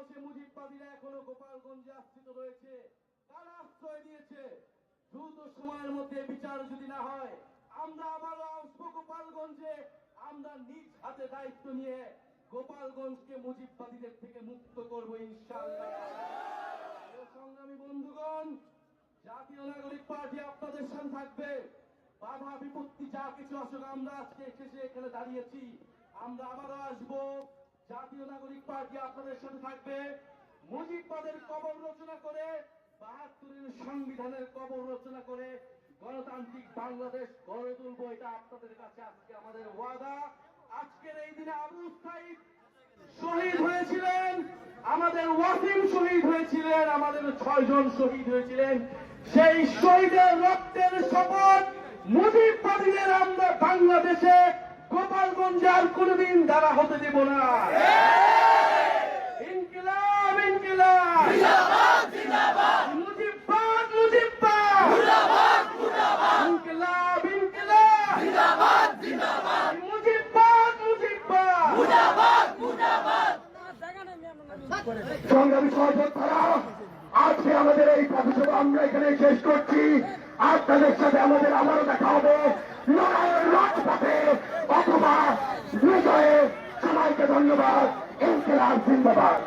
সাহসে মুজিববাদীরা এখনও গোপালগঞ্জে আশ্রিত রয়েছে। কারা আশ্রয় দিয়েছে দ্রুত সময়ের মধ্যে বিচার যদি না হয়, আমরা আবারও আসব গোপালগঞ্জে। আমরা নিজ হাতে দায়িত্ব নিয়ে গোপালগঞ্জকে মুজিববাদীদের থেকে মুক্ত করব ইনশাআল্লাহ। সংগ্রামী বন্ধুগণ, জাতীয় নাগরিক পার্টি আপনাদের সাথে থাকবে। বাধা বিপত্তি যা কিছু আসুক, আমরা আজকে এসে এখানে দাঁড়িয়েছি। আমরা আবারও আসব। জাতীয় নাগরিক পার্টি আপনাদের সাথে থাকবে। মুজিববাদের কবর রচনা করে, বাহাত্তরের সংবিধানের কবর রচনা করে, গণতান্ত্রিক বাংলাদেশ গড়ে তুলবো, এটা আপনাদের কাছে আজকে আমাদের ওয়াদা। আজকের এই দিনে আবু সাইদ শহীদ হয়েছিলেন, আমাদের ওয়াসিম শহীদ হয়েছিলেন, আমাদের ছয়জন শহীদ হয়েছিলেন। সেই শহীদের রক্তের শপথ মুজিববাদীদের আমরা বাংলাদেশে আর কোনোদিন দ্বারা হতে দেব না। ইনকিলাব ইনকিলাব। সংগ্রামী সহযোদ্ধারা আজকে আমাদের এই প্রতিশোধ আমরা এখানে শেষ করছি। আপনাদের সাথে আমাদের আবারও দেখা হবে। সবাইকে ধন্যবাদ। ইনকিলাব জিন্দাবাদ।